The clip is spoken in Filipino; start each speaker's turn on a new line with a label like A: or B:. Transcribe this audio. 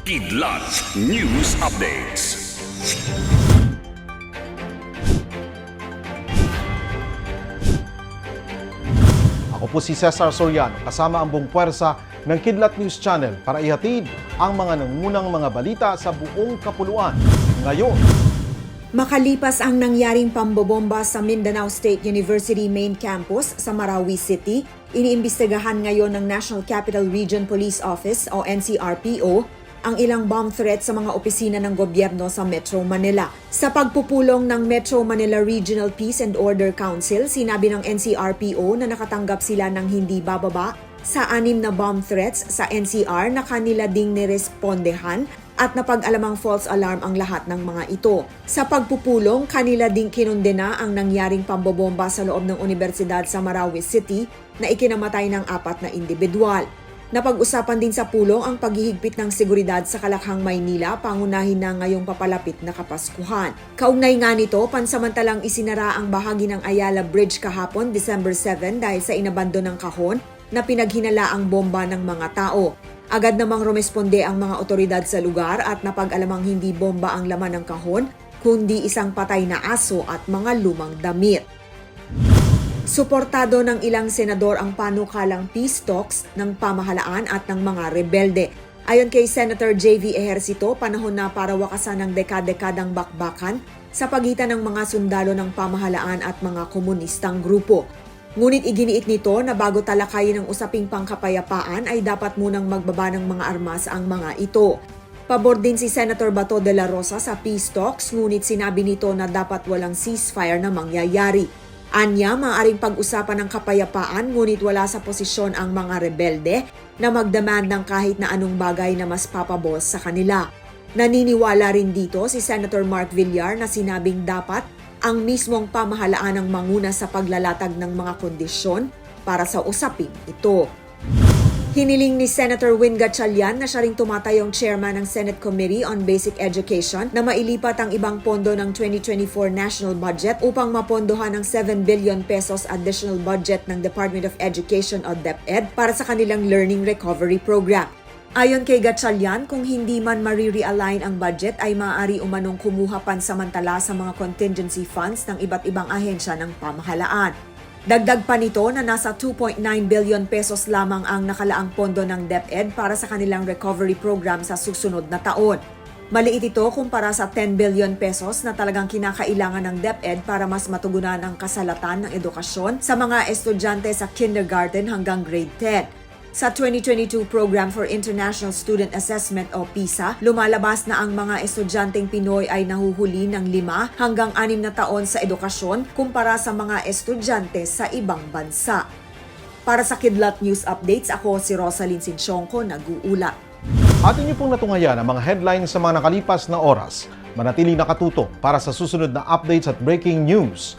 A: Kidlat News Updates.
B: Ako po si Cesar Soriano kasama ang buong puwersa ng Kidlat News Channel para ihatid ang mga nangunang mga balita sa buong kapuluan. Ngayon,
C: Makalipas ang nangyaring pambobomba sa Mindanao State University Main Campus sa Marawi City, iniimbestigahan ngayon ng National Capital Region Police Office o NCRPO ang ilang bomb threat sa mga opisina ng gobyerno sa Metro Manila. Sa pagpupulong ng Metro Manila Regional Peace and Order Council, sinabi ng NCRPO na nakatanggap sila ng hindi bababa sa anim na bomb threats sa NCR na kanila ding nirespondehan at napag-alamang false alarm ang lahat ng mga ito. Sa pagpupulong, kanila ding kinundena ang nangyaring pambobomba sa loob ng universidad sa Marawi City na ikinamatay ng apat na individual. Napag-usapan din sa pulong ang paghihigpit ng seguridad sa Kalakhang, Maynila, pangunahin na ngayong papalapit na Kapaskuhan. Kaugnay nga nito, pansamantalang isinara ang bahagi ng Ayala Bridge kahapon, December 7 dahil sa inabando ng kahon na pinaghinala ang bomba ng mga tao. Agad namang rumesponde ang mga otoridad sa lugar at napag-alamang hindi bomba ang laman ng kahon, kundi isang patay na aso at mga lumang damit. Suportado ng ilang senador ang panukalang peace talks ng pamahalaan at ng mga rebelde. Ayon kay Senator J.V. Ejercito, panahon na para wakasan ng dekad-dekadang bakbakan sa pagitan ng mga sundalo ng pamahalaan at mga komunistang grupo. Ngunit iginiit nito na bago talakayin ang usaping pangkapayapaan ay dapat munang magbaba ng mga armas ang mga ito. Pabor din si Senator Bato de la Rosa sa peace talks ngunit sinabi nito na dapat walang ceasefire na mangyayari. Anya, maaaring pag-usapan ng kapayapaan ngunit wala sa posisyon ang mga rebelde na magdemand ng kahit na anong bagay na mas papabos sa kanila. Naniniwala rin dito si Senator Mark Villar na sinabing dapat ang mismong pamahalaan ang manguna sa paglalatag ng mga kondisyon para sa usaping ito. Hiniling ni Senator Win Gatchalian na siya ring tumatayong chairman ng Senate Committee on Basic Education na mailipat ang ibang pondo ng 2024 national budget upang mapondohan ang 7 billion pesos additional budget ng Department of Education o DepEd para sa kanilang Learning Recovery Program. Ayon kay Gatchalian, kung hindi man marirealign ang budget ay maaari umanong kumuha pansamantala sa mga contingency funds ng iba't ibang ahensya ng pamahalaan. Dagdag pa nito na nasa 2.9 billion pesos lamang ang nakalaang pondo ng DepEd para sa kanilang recovery program sa susunod na taon. Maliit ito kumpara sa 10 billion pesos na talagang kinakailangan ng DepEd para mas matugunan ang kasalatan ng edukasyon sa mga estudyante sa kindergarten hanggang grade 10. Sa 2022 Program for International Student Assessment o PISA, lumalabas na ang mga estudyanteng Pinoy ay nahuhuli ng lima hanggang anim na taon sa edukasyon kumpara sa mga estudyante sa ibang bansa. Para sa Kidlat News Updates, ako si Rosalyn Sinchonko, nag-uulat.
B: atin niyo pong natungayan ang mga headlines sa mga nakalipas na oras. Manatiling nakatuto para sa susunod na updates at breaking news.